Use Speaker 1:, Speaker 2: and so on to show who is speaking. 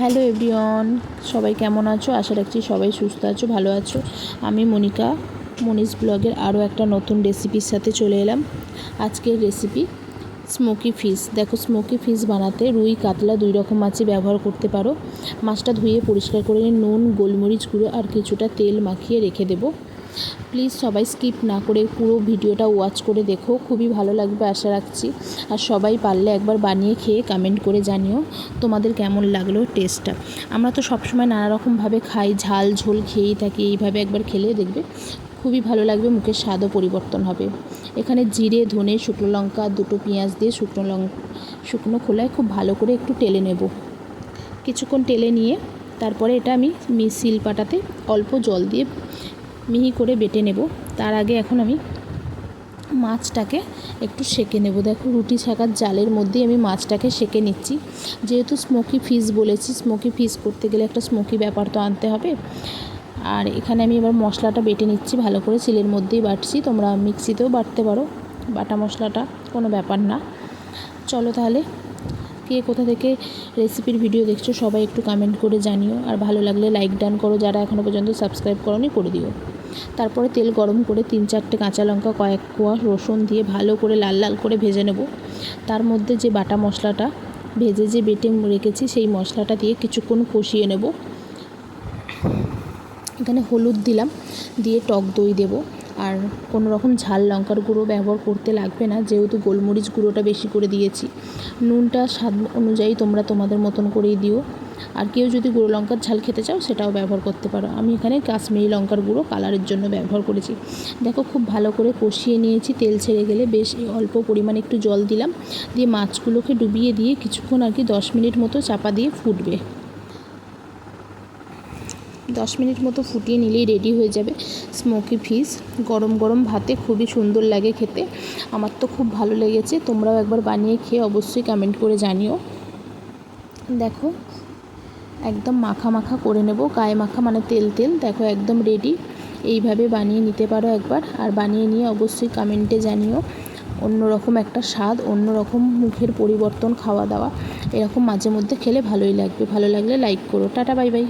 Speaker 1: Hello everyone, সবাই কেমন আছো? আশা রাখছি সবাই সুস্থ আছো, ভালো আছো। আমি মনিকা মনিস ব্লগের আরও একটা নতুন রেসিপির সাথে চলে এলাম। আজকের রেসিপি, স্মোকি ফিশ। দেখো, স্মোকি ফিশ বানাতে রুই, কাতলা দুই রকম মাছই ব্যবহার করতে পারো। মাছটা ধুয়ে পরিষ্কার করে নুন, গোলমরিচ গুঁড়ো আর কিছুটা তেল মাখিয়ে রেখে দেবো। প্লিজ সবাই স্কিপ না করে পুরো ভিডিওটা ওয়াচ করে দেখো, খুবই ভালো লাগবে আশা রাখছি। আর সবাই পারলে একবার বানিয়ে খেয়ে কমেন্ট করে জানিও তোমাদের কেমন লাগল টেস্টটা আমরা তো সবসময় নানা রকমভাবে খাই, ঝাল ঝোল খেয়েই থাকি, এইভাবে একবার খেলে দেখবে খুবই ভালো লাগবে, মুখের স্বাদও পরিবর্তন হবে। এখানে জিরে, ধনে, শুকনো লঙ্কা, দুটো পেঁয়াজ দিয়ে শুকনো লঙ্কা শুকনো খোলায় খুব ভালো করে একটু টেলে নেব। কিছুক্ষণ টেলে নিয়ে তারপরে এটা আমি মিসিল পাটাতে অল্প জল দিয়ে মিহি করে বেটে নেব। তার আগে এখন আমি মাছটাকে একটু সেকে নেব। দেখো, রুটি ছাকার জালের মধ্যেই আমি মাছটাকে সেকে নিচ্ছি। যেহেতু স্মোকি ফিশ বলেছি স্মোকি ফিশ করতে গেলে একটা স্মোকি ব্যাপার তো আনতে হবে। আর এখানে আমি এবার মশলাটা বেটে নিচ্ছি, ভালো করে সিলের মধ্যেই বাটছি। তোমরা মিক্সিতেও বাটতে পারো, বাটা মশলাটা কোনো ব্যাপার না। চলো তাহলে, কে কোথা থেকে রেসিপির ভিডিও দেখছ সবাই একটু কমেন্ট করে জানিও। আর ভালো লাগলে লাইক ডান করো, যারা এখনও পর্যন্ত সাবস্ক্রাইব করনি, করে দিও। তারপরে তেল গরম করে তিন চারটে কাঁচা লঙ্কা, কয়েক কোয়া রসুন দিয়ে ভালো করে লাল লাল করে ভেজে নেব। তার মধ্যে যে বাটা মশলাটা ভেজে যে বেটে রেখেছি, সেই মশলাটা দিয়ে কিছুক্ষণ কষিয়ে নেব। এখানে হলুদ দিলাম, দিয়ে টক দই দেবো। আর কোনো রকম ঝাল লঙ্কার গুঁড়ো ব্যবহার করতে লাগবে না, যেহেতু গোলমরিচ গুঁড়োটা বেশি করে দিয়েছি। নুনটা স্বাদ অনুযায়ী তোমরা তোমাদের মতন করেই দিও। আর কেউ যদি গুঁড়ো লঙ্কার ঝাল খেতে চাও, সেটাও ব্যবহার করতে পারো। আমি এখানে কাশ্মীরি লঙ্কার গুঁড়ো কালারের জন্য ব্যবহার করেছি। দেখো, খুব ভালো করে কষিয়ে নিয়েছি তেল ছেড়ে গেলে। বেশ অল্প পরিমাণে একটু জল দিলাম। দিয়ে মাছগুলোকে ডুবিয়ে দিয়ে কিছুক্ষণ আর কি দশ মিনিট মতো চাপা দিয়ে ফুটবে। দশ মিনিট মতো ফুটিয়ে নিলেই রেডি হয়ে যাবে। স্মোকি ফিশ গরম গরম ভাতে খুবই সুন্দর লাগে খেতে। আমার তো খুব ভালো লেগেছে। তোমরাও একবার বানিয়ে খেয়ে অবশ্যই কমেন্ট করে জানিও। দেখো একদম মাখা মাখা করে নেব, গায়ে মাখা মানে তেল তেল। দেখো একদম রেডি এইভাবে বানিয়ে নিতে পারো একবার। আর বানিয়ে নিয়ে অবশ্যই কমেন্টে জানিও। অন্যরকম একটা স্বাদ, অন্যরকম মুখের পরিবর্তন, খাওয়া দাওয়া। এরকম মাঝে মধ্যে খেলে ভালোই লাগবে। ভালো লাগলে লাইক করো। Tata bye bye